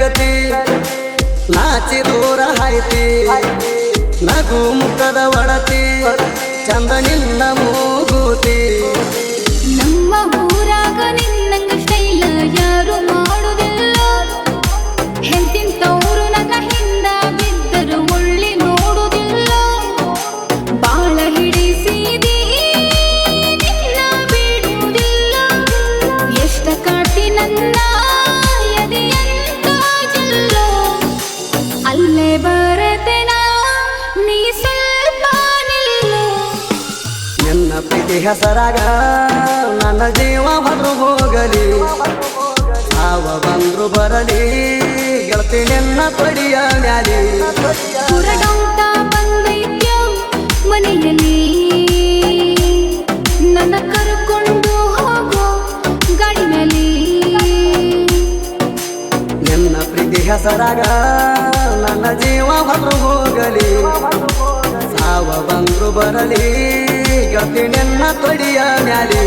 ಪ್ರಗತಿ ನಾಚಿ ದೂರ ಹಾಯ್ತಿ. ನಗು ಮುಖದ ಒಡತಿ. ಚಂದ ನಿನ್ನ ನಮ್ಮ ಊರಾಗ ನಿನ್ನ ಹೆಸರಾಗ ನನ್ನ ಜೀವ ಬಂದ್ರು ಹೋಗಲಿ. ಸಾವ ಬಂದ್ರು ಬರಲಿ. ಗೆಳತಿ ನಿನ್ನ ಪಡಿಯ ಮ್ಯಾಲಿ. ಮನೆಯಲ್ಲಿ ನನ್ನ ಕರ್ಕೊಂಡು ಹೋಗೋ ಗಾಡಿ ಮೇಲೆ ನಿನ್ನ ಪ್ರೀತಿ ಹೆಸರಾಗ ನನ್ನ ಜೀವ ಬಂದ್ರು ಹೋಗಲಿ. ಸಾವ ಬಂದ್ರು ಬರಲಿ. ಗೆಳತಿ ನಿನ್ನ ತೊಡಿಯ ಮ್ಯಾಲಿ.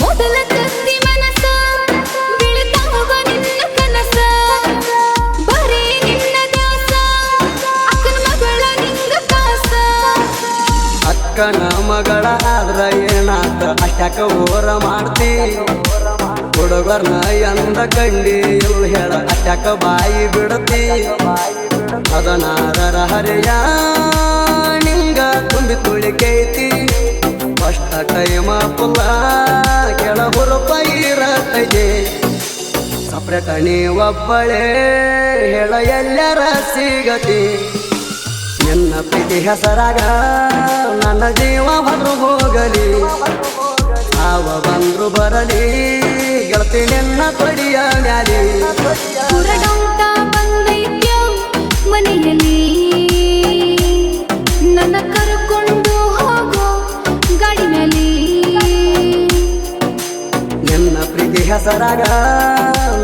ಮೊದಲ ಅಕ್ಕನ ಮಗಳ ಆದ್ರ ಏನಾತ? ಅಟ್ಯಾಕ ಓರ ಮಾಡ್ತಿ. ಹುಡುಗರ್ನ ಎಂದ ಕಂಡಿ ಹೇಳ ಅಟ್ಯಾಕ ಬಾಯಿ ಬಿಡತಿ. ಹದನಾರರ ಹರಿಯ ನಿಂಗ ತುಂಬಿ ತುಳಿಕೈತಿ ಅಷ್ಟ ಟೈಮ ಪುಲ್ಲ ಕೆಳ ಹುರುಪ ಇರತೈತಿ. ಸಪ್ರೇಟ ನೀ ಒಬ್ಬಳೇ ಹೇಳ, ಎಲ್ಲರ ಸಿಗತಿ. ನಿನ್ನ ಪ್ರೀತಿ ಹೆಸರಾಗ ನನ್ನ ಜೀವ ಬಂದ್ರು ಹೋಗಲಿ. ಸಾವ ಬಂದ್ರು ಬರಲಿ. ಗೆಳತಿ ನಿನ್ನ ತೊಡಿಯ ಮ್ಯಾಲಿ. ಮನೆಯಲ್ಲಿ ನನ್ನ ಕರ್ಕೊಂಡು ಹೋಗೋ ಗಾಡಿ ಮೇಲೆ ನಿನ್ನ ಪ್ರೀತಿ ಹೆಸರಾಗ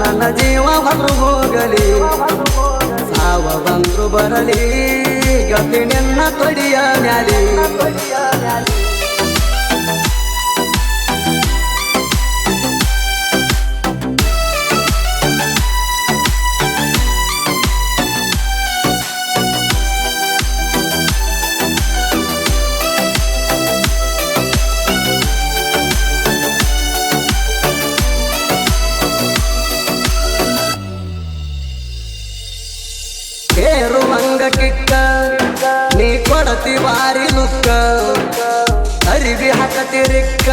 ನನ್ನ ಜೀವ ಬಂದ್ರು ಹೋಗಲಿ. ಸಾವ ಬಂದ್ರು ಬರಲಿ. ಗೆಳತಿ ನಿನ್ನ ಮ್ಯಾಲಿ. ಕಿಕ್ಕ ನೀ ವಾರಿ ಲುಕ್ಕ ಅರಿವಿ ಹಾಕತಿರಿಕ್ಕ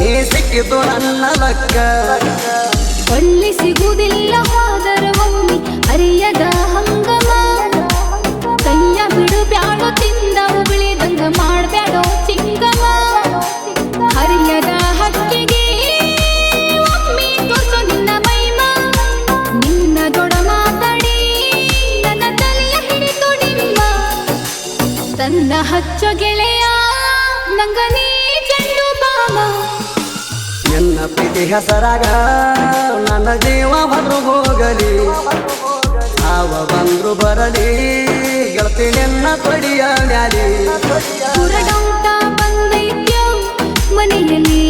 ನೀ ಸಿಕ್ಕಿದ್ದು ನನ್ನ ಲಕ್ಕ. ಬಳ್ಳಿ ಸಿಗುವುದಿಲ್ಲ ಹೋದರ ಅರಿಯದ ಹಂಗಮ. ಕೈಯ ಬಿಡು ಬ್ಯಾಡೋ ಹಚ್ಚೋ ಗೆಳೆಯ ನಂಗ ನೀ ಚೆಂಡು ಬಾಮ ನಿನ್ನ ಪ್ರೀತಿ ಹೆಸರಾಗ ನನ್ನ ಜೀವ ಬಂದ್ರು ಹೋಗಲಿ. ಸಾವ ಬಂದ್ರು ಬರಲಿ ಗೆಳತಿ ನಿನ್ನ ಪಡಿಯ ಮ್ಯಾಲಿ. ಹೊರಡೋಂತ ಬಂದೈತ್ಯ ಮನೆಯಲ್ಲಿ.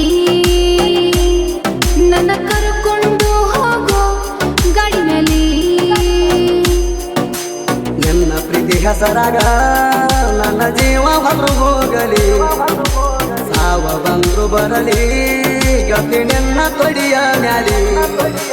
ನನ್ನ ಕರ್ಕೊಂಡು ಹೋಗೋ ಗಾಡಿ ಮೇಲೆ ನಿನ್ನ ಪ್ರೀತಿ ಹೆಸರಾಗ ನನ್ನ ಜೀವ ಹೊರರು ಹೋಗಲಿ. ಸಾವ ಬಂದ್ರು ಬರಲಿ. ಗತಿ ನಿನ್ನ ತೊಡಿಯ ಮ್ಯಾಲಿ.